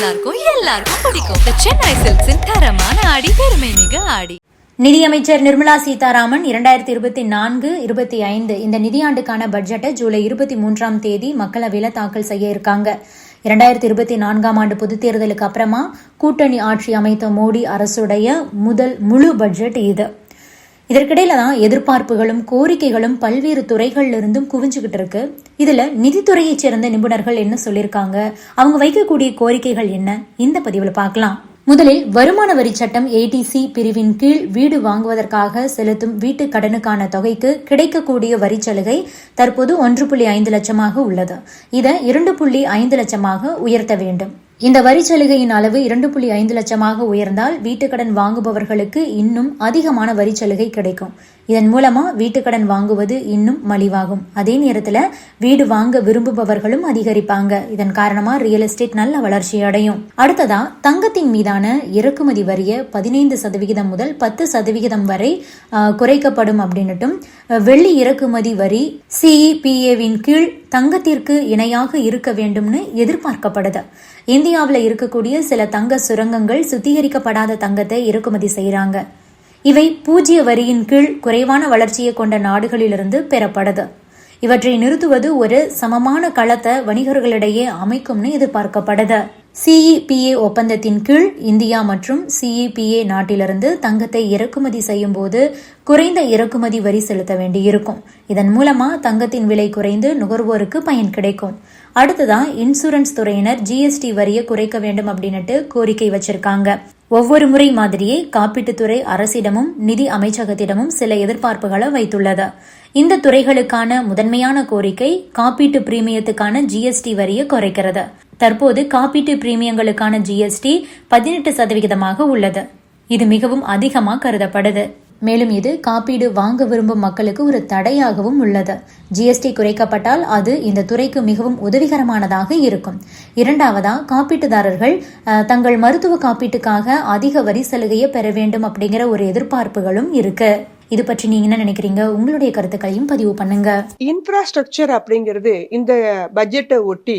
நல்லா இருக்கும் எல்லாருக்கும் பிடிக்கும். சென்னை சில்க்ஸின் தரமான ஆடி பெருமை மிக ஆடி. நிதியமைச்சர் நிர்மலா சீதாராமன் இரண்டாயிரத்தி இருபத்தி நான்கு இருபத்தி ஐந்து இந்த நிதியாண்டுக்கான பட்ஜெட்டை ஜூலை இருபத்தி மூன்றாம் தேதி மக்களவையில் தாக்கல் செய்ய இருக்காங்க. இரண்டாயிரத்தி இருபத்தி நான்காம் ஆண்டு பொதுத் தேர்தலுக்கு அப்புறமா கூட்டணி ஆட்சி அமைத்த மோடி அரசுடைய முதல் முழு பட்ஜெட் இது. இதற்கிடையில தான் எதிர்பார்ப்புகளும் கோரிக்கைகளும் பல்வேறு துறைகள்ல இருந்தும் குவிஞ்சுகிட்டு இருக்கு. இதுல நிதித்துறையைச் சேர்ந்த நிபுணர்கள் என்ன சொல்லியிருக்காங்க? அவங்க வைக்கக்கூடிய கோரிக்கைகள் என்ன? இந்த பதிவுல பார்க்கலாம். முதலில் வருமான வரி சட்டம் ஏடிசி பிரிவின் கீழ் வீடு வாங்குவதற்காக செலுத்தும் வீட்டு கடனுக்கான தொகைக்கு கிடைக்கக்கூடிய வரி சலுகை தற்போது ஒன்று புள்ளி ஐந்து லட்சமாக உள்ளது. இதை இரண்டு புள்ளி ஐந்து லட்சமாக உயர்த்த வேண்டும். இந்த வரி சலுகையின் அளவு இரண்டு புள்ளி ஐந்து லட்சமாக உயர்ந்தால் வீட்டுக்கடன் வாங்குபவர்களுக்கு இன்னும் அதிகமான வரி சலுகை கிடைக்கும். இதன் மூலமா வீட்டுக்கடன் வாங்குவது இன்னும் மலிவாகும். அதே நேரத்துல வீடு வாங்க விரும்புபவர்களும் அதிகரிப்பாங்க. இதன் காரணமா ரியல் எஸ்டேட் நல்ல வளர்ச்சி அடையும். அடுத்ததா தங்கத்தின் மீதான இறக்குமதி வரிய பதினைந்து சதவிகிதம் முதல் பத்து சதவிகிதம் வரை குறைக்கப்படும் அப்படின்னுட்டும் வெள்ளி இறக்குமதி வரி சிஇபிஏவின் கீழ் தங்கத்திற்கு இணையாக இருக்க வேண்டும்னு எதிர்பார்க்கப்படுது இந்தியாவில் இருக்கக்கூடிய சில தங்க சுரங்கங்கள் சுத்திகரிக்கப்படாத தங்கத்தை இறக்குமதி செய்கிறாங்க இவை பூஜ்ய வரியின் கீழ் குறைவான வளர்ச்சியை கொண்ட நாடுகளிலிருந்து பெறப்படுது இவற்றை நிறுத்துவது ஒரு சமமான களத்தை வணிகர்களிடையே அமைக்கும்னு எதிர்பார்க்கப்படுது சிஇபிஏ ஒப்பந்தத்தின் கீழ் இந்தியா மற்றும் சிஇபிஏ நாட்டிலிருந்து தங்கத்தை இறக்குமதி செய்யும் போது குறைந்த இறக்குமதி வரி செலுத்த வேண்டியிருக்கும். இதன் மூலமா தங்கத்தின் விலை குறைந்து நுகர்வோருக்கு பயன் கிடைக்கும். அடுத்ததா இன்சூரன்ஸ் துறையினர் ஜிஎஸ்டி வரியை குறைக்க வேண்டும் அப்படின்னுட்டு கோரிக்கை வச்சிருக்காங்க. ஒவ்வொரு முறை மாதிரியே காப்பீட்டுத்துறை அரசிடமும் நிதி அமைச்சகத்திடமும் சில எதிர்பார்ப்புகளை வைத்துள்ளது. இந்த துறைகளுக்கான முதன்மையான கோரிக்கை காப்பீட்டு பிரீமியத்துக்கான ஜிஎஸ்டி வரியை குறைக்கிறது. தற்போது காப்பீட்டு பிரீமியங்களுக்கான ஜிஎஸ்டி பதினெட்டு சதவிகிதமாக உள்ளது. இது மிகவும் அதிகமாக கருதப்படுது. மேலும் இது காப்பீடு வாங்க விரும்பும் மக்களுக்கு ஒரு தடையாகவும் உள்ளது. ஜிஎஸ்டி குறைக்கப்பட்டால் அது இந்த துறைக்கு மிகவும் உதவிகரமானதாக இருக்கும். இரண்டாவதா காப்பீட்டுதாரர்கள் தங்கள் மருத்துவ காப்பீட்டுக்காக அதிக வரி சலுகையை பெற வேண்டும் அப்படிங்கிற ஒரு எதிர்பார்ப்புகளும் இருக்கு. இது பற்றி நீங்க என்ன நினைக்கிறீங்க? உங்களுடைய கருத்துக்களையும் பதிவு பண்ணுங்க. இன்ஃப்ராஸ்ட்ரக்சர் அப்படிங்கிறது இந்த பட்ஜெட்டை ஒட்டி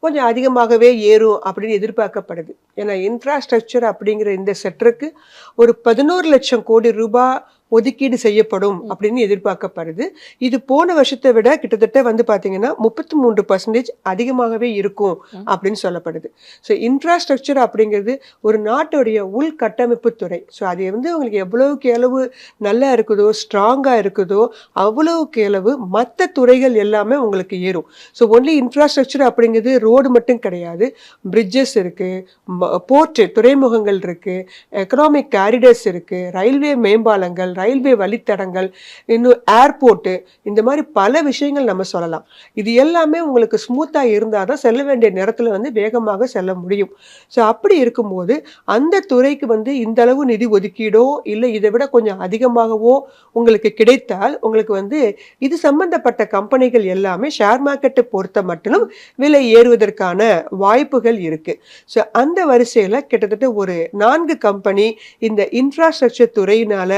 கொஞ்சம் அதிகமாகவே ஏறும் அப்படின்னு எதிர்பார்க்கப்படுது. ஏன்னா இன்ஃப்ராஸ்ட்ரக்சர் அப்படிங்கிற இந்த செக்டருக்கு ஒரு பதினோரு லட்சம் கோடி ரூபாய் ஒதுக்கீடு செய்யப்படும் அப்படின்னு எதிர்பார்க்கப்படுது. இது போன வருஷத்தை விட கிட்டத்தட்ட வந்து பார்த்தீங்கன்னா முப்பத்தி மூன்று பர்சன்டேஜ் அதிகமாகவே இருக்கும் அப்படின்னு சொல்லப்படுது. ஸோ இன்ஃப்ராஸ்ட்ரக்சர் அப்படிங்கிறது ஒரு நாட்டுடைய உள்கட்டமைப்பு துறை. ஸோ அது வந்து உங்களுக்கு எவ்வளவுக்கு எவ்வளவு நல்லா இருக்குதோ ஸ்ட்ராங்காக இருக்குதோ அவ்வளவுக்கு எவ்வளவு மற்ற துறைகள் எல்லாமே உங்களுக்கு ஏறும். ஸோ ஒன்லி இன்ஃப்ராஸ்ட்ரக்சர் அப்படிங்கிறது ரோடு மட்டும் கிடையாது. பிரிட்ஜஸ் இருக்குது போர்ட்டு துறைமுகங்கள் இருக்குது எக்கனாமிக் கேரிடர்ஸ் இருக்குது ரயில்வே மேம்பாலங்கள் ரயில்வே வழித்தடங்கள் இன்னும் ஏர்போர்ட்டு இந்த மாதிரி பல விஷயங்கள் நம்ம சொல்லலாம். இது எல்லாமே உங்களுக்கு ஸ்மூத்தாக இருந்தால் தான் செல்ல வேண்டிய நேரத்தில் வந்து வேகமாக செல்ல முடியும். ஸோ அப்படி இருக்கும்போது அந்த துறைக்கு வந்து இந்த அளவு நிதி ஒதுக்கீடோ இல்லை இதை விட கொஞ்சம் அதிகமாகவோ உங்களுக்கு கிடைத்தால் உங்களுக்கு வந்து இது சம்பந்தப்பட்ட கம்பெனிகள் எல்லாமே ஷேர் மார்க்கெட்டை பொறுத்த மட்டும் விலை ஏறுவதற்கான வாய்ப்புகள் இருக்கு. ஸோ அந்த வரிசையில் கிட்டத்தட்ட ஒரு நான்கு கம்பெனி இந்த இன்ஃப்ராஸ்ட்ரக்சர் துறையினால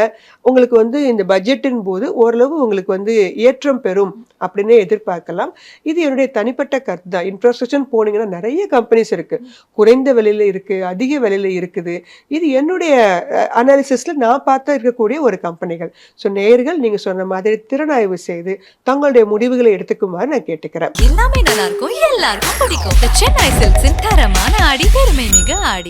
உங்களுக்கு வந்து இந்த பட்ஜெட்டின் போது ஓரளவு உங்களுக்கு வந்து ஏற்றம் பெறும் அப்படின்னு எதிர்பார்க்கலாம். இது என்னுடைய தனிப்பட்ட கருத்து தான். இன்ஃப்ராஸ்ட்ரக்சர் போனீங்கன்னா நிறைய கம்பெனிஸ் இருக்கு. குறைந்த விலையில இருக்கு அதிக விலையில இருக்குது. இது என்னுடைய அனாலிசிஸ்ல நான் பார்த்தா இருக்கக்கூடிய ஒரு கம்பெனிகள் ஸோ நேயர்கள் நீங்க சொன்ன மாதிரி திறனாய்வு செய்து தங்களுடைய முடிவுகளை எடுத்துக்குமாறு நான் கேட்டுக்கிறேன். எல்லாமே நல்லா இருக்கும் எல்லாருக்கும் பிடிக்கும். சென்னை சில்க்ஸின் தரமான ஆடி பெருமை மிக ஆடி.